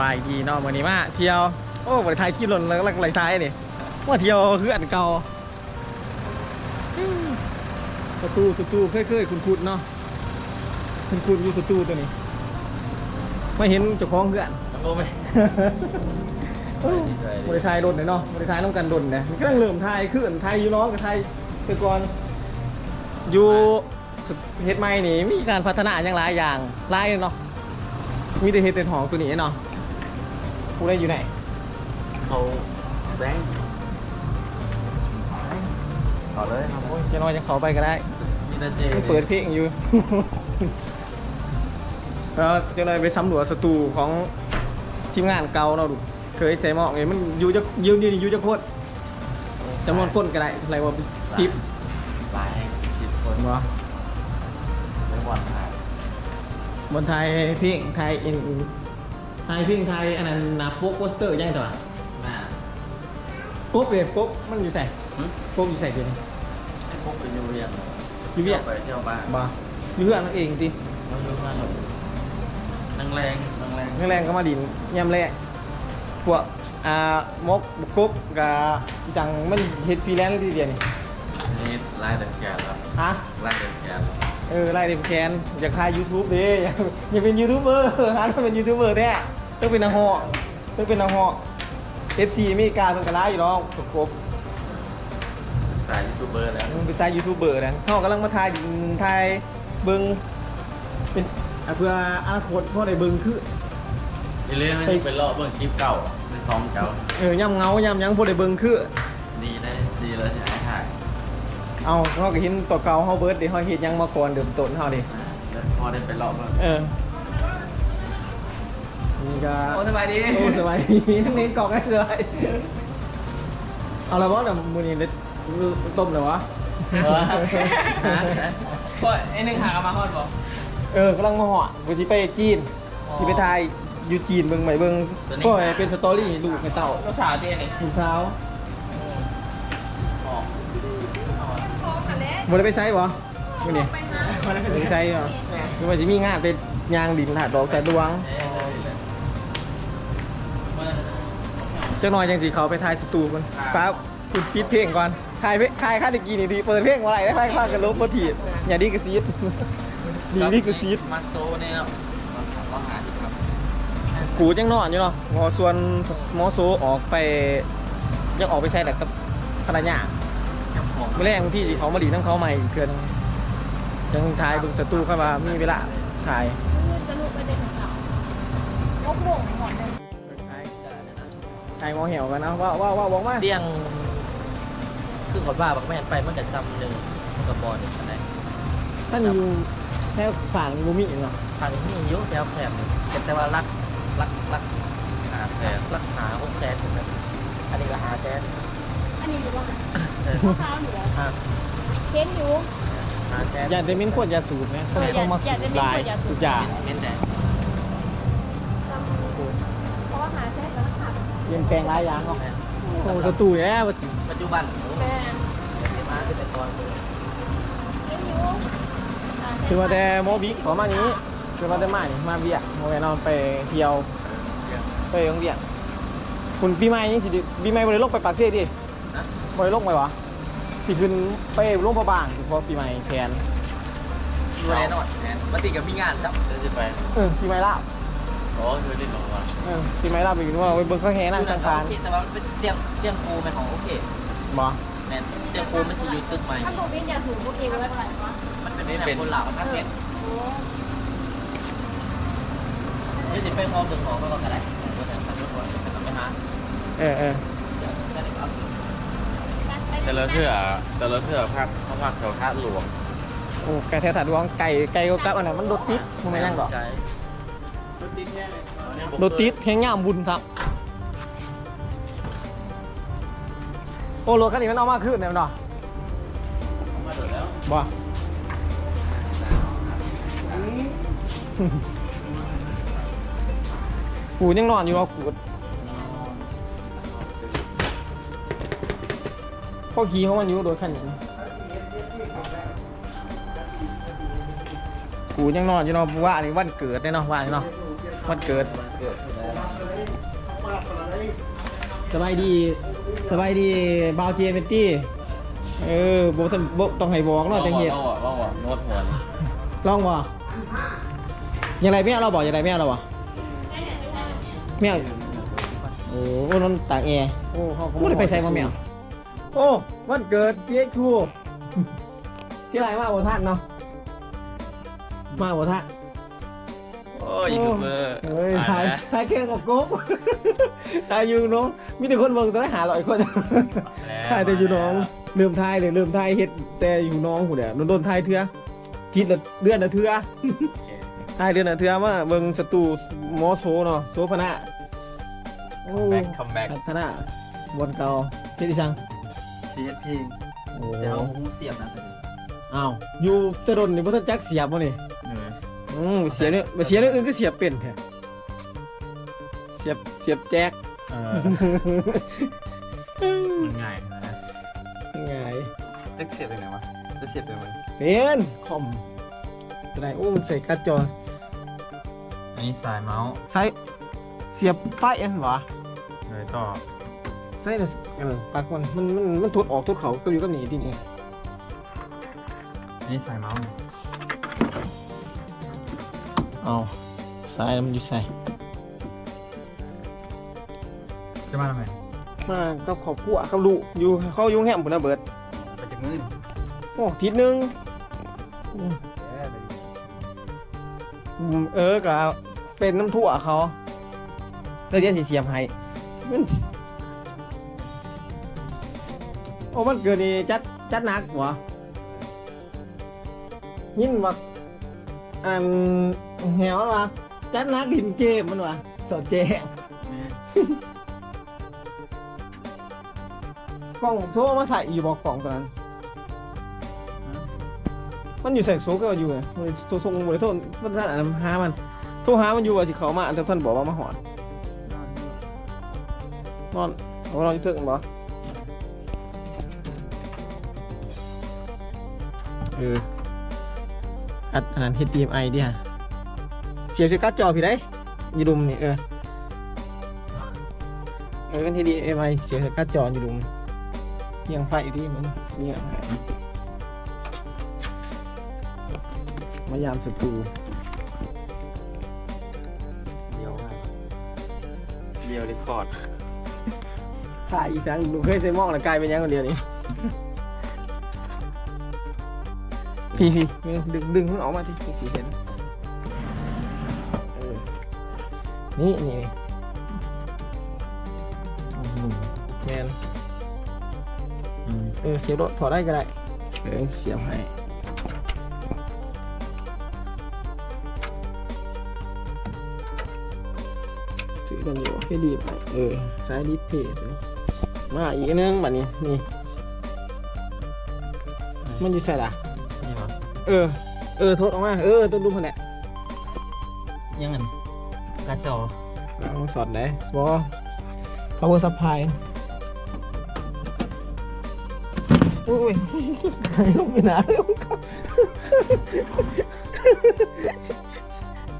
บายดีเนาะวันนี้มาเที่ยว โอ้บริไทยขี้หล่นแล้วก็ไหลท้ายนี่ว่าเที่ยวคืออันเก่าอืมสตูสตูเคยเคยคุณคุณเนาะคุณคุณอยู่สตูตัวนี้ไม่เห็นเจ้าของเพื่อนน้ำโอ้ไหมบริไทยโดนเลยเนาะบริไทยต้องการโดนเนี่ยมันก็ต้องเริ่มไทยขึ้นไทยอยู่น้องกับไทยแต่ก่อนอยู่เฮ็ดใหม่นี่มีการพัฒนาอย่างหลายอย่างหลายเนาะมีแต่เฮ็ดแต่หองตัวนี้เนาะ ผู้ได้อยู่ไหนเขาแบงค์ต่อเลยครับโอ้ยจะน้อยจะเขาไปก็ได้มีนาเจยังเปิดเพลงอยู่ แล้วจะเลยไปสำรวจสตูของทีมงานเก่าเราดูเคยใส่หมอกไงมันอยู่จะยืนนี่อยู่จะโคตรจำนวนคนก็ได้อะไรว่าสิบหลายสิบคนบ่ไม่บอลถ่ายบนไทยเพลงไทยอิน ไทยเพลงไทยอันนั้นหนาโป๊กโปสเตอร์ยังตัวแม่กบเลยกบมันอยู่ใส่กบอยู่ใส่เดี๋ยวนี้ไอ้พวกเป็นยูเรียนอยู่เวียดไปเที่ยวบ้านบ่อยู่เพื่อนนั่นเองทีมันอยู่บ้านแบบนังแรงนังแรงแรงๆก็มาดินย่ำแรกพวกอ่ามกบุกกบกับอีจังมันเฮ็ดฟรีแลนซ์ที่เดียวนี่นี่ไล่เด็กแก่แล้วฮะไล่เด็กแก่ เออไล่เด็มแคนอยากถ่ายยูทูบดิอยากอยากเป็นยูทูบเบอร์ฮันต้องเป็นยูทูบเบอร์แท้ต้องเป็นนางฮอต้องเป็นนางฮอ FC อเมริกาต้องกระไรอยู่เนาะบุกกบสายยูทูบเบอร์แล้วมันเป็นสายยูทูบเบอร์นะเขากำลังมาถ่ายถ่ายเบิงเป็นอะเพื่ออนาคตพ่อได้เบิงคืออีเล่นไม่เป็นรอบเบิ่งคลิปเก่าในซ้อมเก่าเออย่ำเงาย่ำหยังพ่อได้เบิงคือดีได้ดีเลยที่ไอ้ถ่าย เอาเขาก็เห็นตัวเก่าเขาเบิร์ดเดี๋ยวเขาเห็นยังมาก่อนเดิมต้นเขาดิแล้วพอได้ไปรอบเบิ่งเออนี่ก็โอ้สบายดีโอ้สบายดีทั้งนี้กรอกให้เลยเอาละวะเดี๋ยวมือนี้เล็ดต้มเลยวะก็ไอ้หนึ่งหากนมาฮอดบอกเออกำลังมาเหาะกูที่ไปจีนอ๋อที่ไปถ่ายอยู่จีนเบิ่งใหม่เบิ่งก็ให้เป็นสตอรี่ลูกให้เต่าลูกสาวเจ๊นี่ลูกสาว อ๋อบ่ได้ไปใช้บ่มื้อนี้มันนั่นบ่คือได้ใช้บ่หรือว่าสิมีงานไปยางดินถาดดอกแต่ดวงจักหน่อยจังสิเขาไปถ่ายสตูกันฟ้าคุณปิดเพลงก่อนถ่ายเพลงถ่ายค่าตะกี้นี่ดีเปิดเพลงบ่ได้ได้ค่าค่ากันลบบ่ถีบอย่าดีกระซีดดีดีกระซีดมาโซเนี่ยเนาะเราหาที่ครับกูจังนอนอยู่เนาะหมอส่วนหมอโซออกไปยังออกไปใช้แต่กับภรรยาจับของเมื่อแรกที่เขามาดีน้ำเขาใหม่อีกเกินยังถ่ายเบึงสตูเข้ามามีเวลาถ่ายสรุปไปเป็นสาวงกโมงหมดเลยถ่ายหมอเหี่ยวกันนะว่าว่าว่าบอกมาเลี้ยงคือขอดว่าบักแม่นไปมันกับซ้ำหนึ่งมันกับบอลอันไหนท่านอยู่แค่ฝั่งบูมิเนาะทางนี้ยุ่แถวแถบหนึ่งแต่ว่ารักรักรักหาแฟนรักหาหกแสนนะอันนี้ก็หาแสน อันนี้อยู่ว่าเออมะพร้าวอยู่แล้วอะเค้นอยู่ หาแสนอย่าจะมิ้นขวดยาสูบนะต้องต้องมาสูบลายสูบยาเน้นแต่เพราะว่าหาแซ่บแล้วขับเปลี่ยนแปลงหลายอย่างเนาะโอ้สตูเนี่ยว่าปัจจุบันแม่ไม่มาคือแต่ก่อนเค้นอยู่คือว่าแต่หมอบิ๊กขอมานี้คือว่าแต่มานี่มาเบียกโมเวนอนไปเที่ยวไปโรงเรียนคุณปีใหม่นี่สิปีใหม่บริโลกไปปากเสียดิ นะบริโลกไปวะสิขึ้นไปลงพระบางสิเพราะปีใหม่แทนดูแน่นอนมาติดกับมีงานครับเดี๋ยวจะไปเออปีใหม่ลาบโอ้เธอได้หนอวะเออปีใหม่ลาบไปอยู่นู่นว่าไปเบิ่งเขาแห่นั่งสังคารโอเคแต่ว่าเป็นเตียงเตียงปูเป็นของโอเคบ่แน่นเตียงปูไม่ใช่ยูตึกใหม่ถ้าตัวเป็นยาสูบพวกเอวแล้วอะไรวะมันเป็นแบบคนเหล่าครับเนี่ยโอ้เดี๋ยวจะไปพร้อมเดินของก็ก็ได้ก็จะทำทุกคนจะไปหาเออเออได้ครับ แต่ละเทื่อแต่ละเทื่อภาคเขาภาคแถวท่าหลวงโอ้ไก่แท้ถาดวงไก่ไก่กับอันนั้นมันรถติดมึงไม่ยังดอกรถติดแค่ย่ามบุญซับโอ้รถคันนี้มันเอามาขึ้นเนี่ยมันดอกมาเดือดแล้วบ่กูยังนอนอยู่เนาะกู พ่อขี่เขามันอยู่โดยขันนี้กูยังนอนอยู่เนาะว่าอันนี้วันเกิดเนี่ยเนาะว่าอันนี้เนาะวันเกิดมันเกิดขึ้นแล้วสบายดีสบายดีบาวเจเมตตี้เออโบทันโบต้องให้บอกเนาะจังเฮ็ดล่าล่าล่าโน้ตหัวนี่ลองบ่ยังไงแม่เราบอกยังไงแม่เราบ่แม่โอ้โหนนตากแอร์โอ้เขาไม่ได้ไปใส่มาแมว โอ้วันเกิดเจ๊ครูที่ไรมาโอท่านเนาะมาโอท่านโอ้ยยูทูบเบอร์เฮ้ยตาถ่ายยแล้วถ่ายแข่งกับกุ๊บถ่ายอยู่น้องมีแต่คนเบิ่งตัวได้หาร้อยคนถ่ายแต่อยู่น้องลืมถ่ายเลยลืมถ่ายเฮ็ดแต่อยู่น้องหูเดียวโดนถ่ายเถื่อทิศละเดือนละเถื่อถ่ายเดือนละเถื่อมาเบิ่งสตูหมอโซเนาะโซพนะโอ้แบ็คคัมแบ็คพัฒนาบนเก่าเฮ็ดอีสัง เสียเพลงโอ้เดี๋ยวเอาหูเสียบนะตอนนี้อ้าวอยู่ตะดนนี่บ่ทันจักเสียบบ่นี่เอออืมเสียเนี่ยเสียเนี่ยอื่นก็เสียบเป็นแท้เสียบเสียบแจ็คเออมันง่ายนะไงจะเสียบไปไหนวะจะเสียบไปไหนเป็นคอมอะไรโอ้มันใส่การ์ดจออันนี้สายเมาส์ใช้เสียบไฟอันหวะเลยต่อ ใช่เลยเออปากมันมันมันมันทดออกทดเขาก็อยู่กับหนีดินี่อันนี้สายเมาส์เอาสายมันอยู่ใส่จะมาทำไมมากับขอบกัวกับลูกอยู่เขาอยู่แฮมพุ่นนะเบิดไปจากมือโอ้ทิศหนึงอืมอืมเออก็เป็นน้ำถั่วเขาแล้วเดี๋ยวสิเสียบให้มัน โอ้มันเกิดนี่จัดจัดหนักวะยินว่าอันแหววะจัดหนักหินเกมมันวะสดแจ้งกล่องโซ่มาใส่อยู่บอกกล่องตอนนั้นมันอยู่ใส่โซ่ก็อยู่ไงมันโซ่ส่งบริโทษมันท่านอ่านหามันโทรหามันอยู่ว่าสิเขามาอันแต่ท่านบอกว่ามาหอดนอนเอาเราอยู่เถิงบ่ อออัดอ่าน HDMI ดิฮะเสียบจากการ์ดจอพี่ได้อยูดุมนี่เออเออกัน HDMI เสียบจากการ์ดจออยู่ดุมเทียงไฟที่มันเนี่ยมายามสตูเดียวเดียวรีคอร์ดถ่ายอีสังหนูเคยใส่หมองแล้วกลายเป็นยังคนเดียวนี่ พี่พี่ดึงดึงมันออกมาที่สีเห็นเออนี่นี่อืมแมนเออเสียบรถพอได้ก็ได้เออเสียบให้ถือกันอยู่ให้ดีไปเออซ้ายดิสเพย์ตัวนี้มาอีกอันนึงแบบนี้นี่มันอยู่ใส่ละนี่มั้ง เออ เออโทษออกมาเออต้นรูปพันแหละยังไงการจอลองสอดได้บอ power supply อุ้ยใครลงไปหนาแล้ว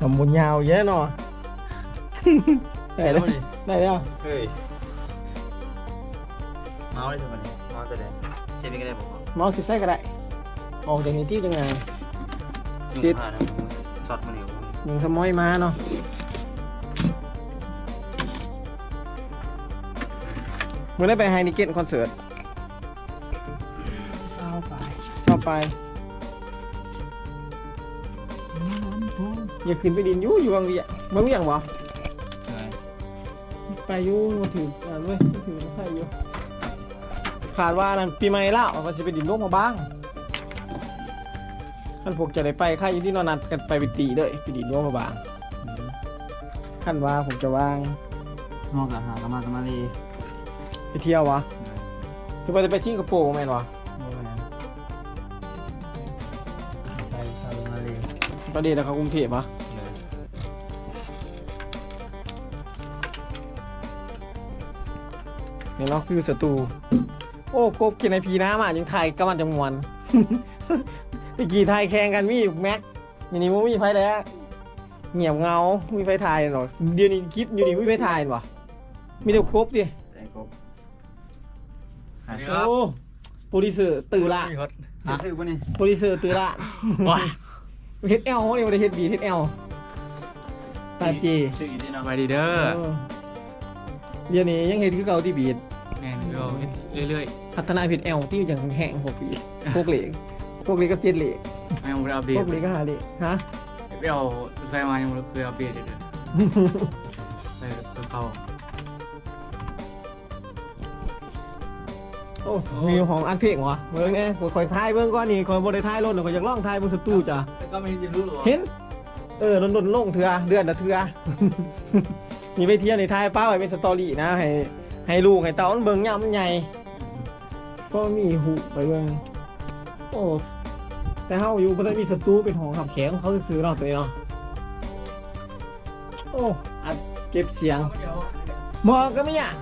สมบูรณ์ยาวเยอะเนาะได้แล้วได้แล้วเฮ้ยเมาส์เลยใช่ไหมเมาส์ตัวแดงเสียบไปก็ได้ผมเมาส์สิใส่ก็ได้ ออกจากนี้ที่จังไงสิบห้านะช็อตมันอยู่ยังสมอยมาเนาะเมื่อได้ไปไฮนิเกตคอนเสิร์ตเศร้าไปชอบไปอย่าขึ้นไปดินอยู่อยู่บางเวียบางเวียงบ่ไปอยู่มาถืออ่านเว้ยมาถือมาใส่อยู่ขาดว่านั่นปีใหม่แล้วก็จะไปดินลงมาบ้าง ท่านพวกจะได้ไปค่ายอยู่ที่นอนนัดกันไปไปตีเลยไปดินลงมาบ้างขั้นว่าผมจะว่างมองกับหากามากับมาเลยไปเที่ยววะคือว่าจะไปสิงคโปร์แม่นวะใช่ชาวมาเลยประเดี๋ยวเขากรุงเทพวะนี่เนาะคือศัตรูโอ้กบกินไอพีน้ำอะยังไทยก็มันจำนวน ตะกี้ไทยแข่งกันมีอยู่แม็กอยังนี้ว่ามีไฟแล้วเงียบเงา มีไฟไทยหรอเดี๋ยวนี้คลิปอยู่นี่มีไฟไทยหรอมีแต่กบดิแต่ส่กบโอ้โปรดิวเซอร์ตื่นละเสียถือป่ะนี่โปรดิวเซอร์ตื่นละว้าเฮ็ดแอลนี่บ่ได้เฮ็ดบีเฮ็ดแอลตาจีชื่ออีนี่เนาะไปดีเด้อเออเดี๋ยวนี้ยังเฮ็ดคือเก่าที่บีดแม่นเราเรื่อยพัฒนาเพชรแอลที่อย่างแห้งพวกบีดพวกเหล็ก พวกเหล็กก็เจ็ดเหล็กๆยังไม่ได้อัปเดพตวกเหล็กก็หาเหล็กฮะไปเอาใส่มายังไม่เคยอัปเดตเลยใส่ตัวเขาโอ้ มีของอันเพลงวะเบิ่งไงคอยทายเบิ่งก่อนนี่คอยบ่ได้ทายรถคอยอยากลองทายบนสตูจ้ะแต่ก็ไม่เห็นรู้หรอเห็น เออโดนๆลงเถื่อเดือนละเถื่อ นี่ไปเที่ยวในทายป้าไว้เป็นสตอรี่นะให้ให้ลูกให้เต้ามันเบิ่งย่ำมันใหญ่ก็มีหูไปเบิ่ง โอ้แต่เฮาอยู่บ่ได้มีสตูเป็นของขับแข็งเขาซื้อเราะตัวนี้เนาะโอ้อัดเก็บเสียงมอก็มีอะ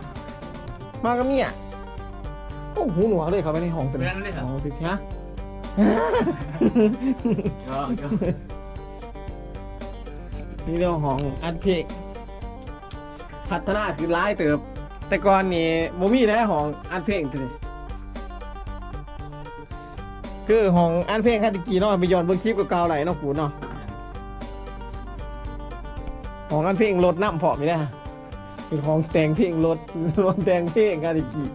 มอก็มีอะโอ้หูหนวกเลยเขาไปในห้องตัวนี้ห้องติดฮะนี่เรื่องของอัดเพลงพัฒนาคือร้ายเติบ แต่ก่อนนี่โมมี่นะของอัดเพลงตัวนี้ คือของอัดเพลงคันตะกี้เนาะไปย้อนเบิ่งคลิปเก่าๆไหลายเนาะกูเนาะของอัดเพลงรถน้ำพร้อมนี่นะเป็นของแต่งเพลงรถรถแต่งเพลงคันตะกี้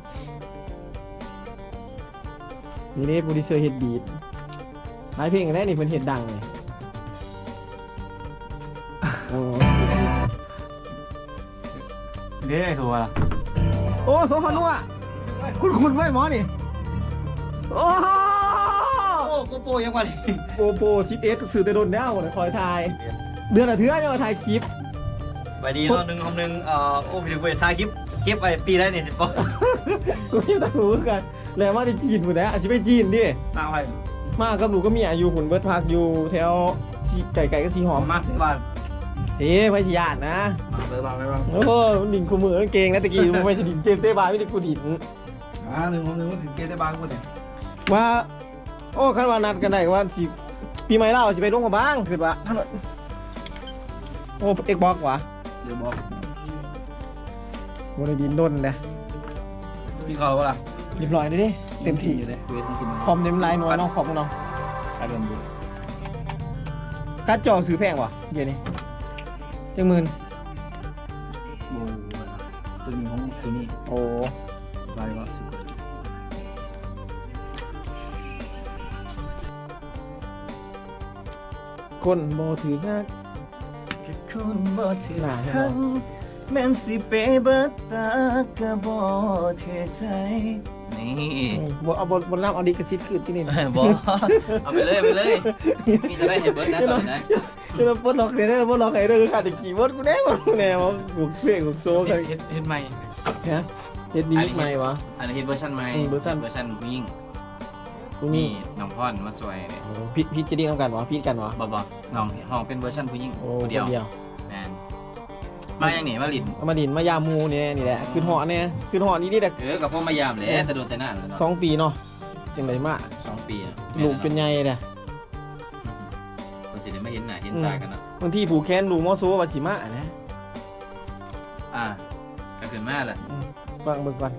นี่นี่โปรดิวเซอร์เฮ็ดบีทหลายเพลงแน่นี่เพิ่นเฮ็ดดังเลยโอ้เด้ทัวร์โอ้โซฟานัวคุณคุณไม่หมอนี่ โอ้ โอ้โกโปยังวันโปโปชิปเอสสื่อแต่โดนแล้วเลยคอยทาย เดือนละเทื่อเนี่ยมาถ่ายคลิปไปดีรอบหนึ่งรอบหนึ่งเอ่อโอ้ไปถึงไปถ่ายคลิปเก็บไปปีได้เนี่ยสิบปอกูยังตาหูคือกันแล้วมาที่จีนหมดแล้วอาจจะไปจีนดิตามไปมากับหนูก็มีอายุหุ่นเบิร์ดพักอยู่แถวสีไก่ไก่ก็สีหอมมาที่บ้านเฮ้ไปชิยานนะ มาเลยบ้างเลยบ้างโอ้มันดิ่งกูมือเก่งนะตะกี้มึงไม่ใช่ดิ่งเกมเต้บายไม่ได้กูดิ่งอ่าหนึ่งรอบหนึ่งถึงเกตได้บ้างกูเนี่ยว่า โอ้คันว่านัดกันได้ว่าสิปีใหม่เล่าสิไปลงมาบ้างคือว่าถนนโอ้เอ็กบอกวะเดี๋ยวบอกบนดินดนเลยพี่เขาว่าเรียบร้อยเลยดิเต็มที่อยู่เลยคุยที่กินคอมเต็มไลน์นวลน้องขอบคุณน้องใครเป็นบุการ์ดจอซื้อแพงวะเดี๋ยวนี้จังหมื่นโอ้ตัวนี้ของตัวนี้โอ้ไปวะ คนโบถือหน้าคนบ่ถือหนาใช่ไหมแม่นสิเปเบิดตาก็บ่เทใจนี่บเอาบนบนล่ามเอาดิกระชิดขึ้นที่นี่นะบอเอาไปเลยไปเลยพี่จะได้เห็นเบิร์ดนะตอนนี้นะจะมาปลดล็อกเลยนะปลดล็อกไอ้เรื่องขาดตะกี้มดกูแน่วะกูแน่วะกูเชื่อกูโซ่กันเฮ็ดเฮ็ดใหม่ฮะเฮ็ดดีนิดใหม่วะอันนี้เห็นเวอร์ชันใหม่อืมเวอร์ชันเวอร์ชันผู้หญิงกูมี นี่น้องพ่อนมาสวยเนี่ยโอ้พีทพีทจะดีน้ำกันวะพีทกันวะบอบอน้องห้องเป็นเวอร์ชันผู้หญิงโอ้ผู้เดียวคนเดียวแมนมาอย่างนี้มาลินเอามาดินมายามูเนี่ยนี่แหละคือหอเนี่ยคือหอนี่นี่แต่เออกับพวกมายามเลยแต่โดนแต่หน้าเลยเนาะสองปีเนาะจังไรมากสองปีอะลูกเป็นไงเนี่ยคนสิได้ไม่เห็นหน้าเห็นตากันเนาะบางทีผูกแขนลูกมอโซวาชิมะนะอ่าก็คือมาแหละบางเบิ่งก่อน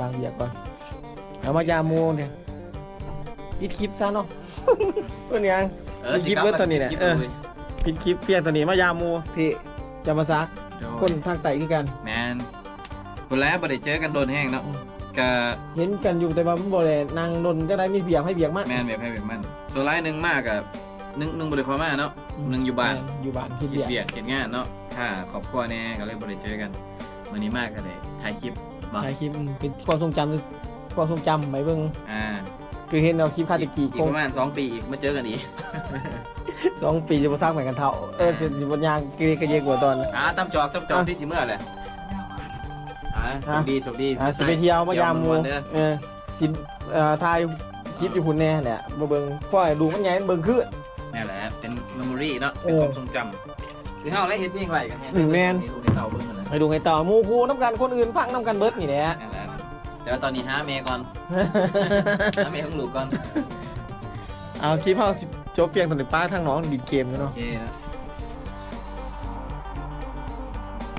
บางเบียกก่อนเอามายามูเนี่ย ปิดคลิปซะเนาะเป็นยังเออคลิปเบิร์ดตอนนี้แหละคลิปเออเลยปิดคลิปเปลี่ยนตัวนี้มายามูที่จะมาซักโดยคนทางไต่คือกันแมนคนแรกบ่ได้เจอกันโดนแห้งเนาะก็เห็นกันอยู่แต่ว่ามันบ่ได้นางนนจะได้มีเบียกให้เบียกมากแมนแบบให้แบบมันส่วนร้ายหนึ่งมากกับหนึ่งหนึ่งบริความมาเนาะหนึ่งอยู่บ้านอยู่บ้านคิดเบีเบียกยดเขียนงานเนาะถ้าครอบครัวเนี่ยก็เลยบริเจอกันวันนี้มากก็เลยถ่ายคลิปบอกถ่ายคลิปเป็นความทรงจำความทรงจำไปเบิ่งอ่า คือเห็นเราคลิปคาตะกี้อีกประมาณ2ปีอีกมาเจอกันอีกสองปีจะมาสร้างเหมือนกันเท่าเออสิบนยางเกลียกระเยกกว่าตอน อ่าตามจอกตามจอกที่สิเมื่อแหละอ่าโชคดีโชคดีอ่าสิไปเที่ยวมายามหมูเที่วเด้อเออกินเอ่อถ่ายคลิปอยู่พุ่นแน่แหละมาเบิ่งพ่อให้ดูมันใหญ่มันเบิ่งขึ้น นี่แหละเป็นเมมโมรี่เนาะโอ้เป็นความทรงจำคือเฮาได้เฮ็ดเพลงไว้กันอืมแม่นดูให้เต่าเบิ่งกันนะให้ดูให้ต่อหมูคูน้ำกันคนอื่นฟังน้ำกันเบิร์ดนี่แหละนั่นแหละเดี๋ยวตอนนี้หาเมย์ก่อนหาเมย์ของลูกก่อน เอาคลิปเขาจบเพียงตอนนี้ป้าทางน้องดีดเกมอยู่โอเนาะเคนะ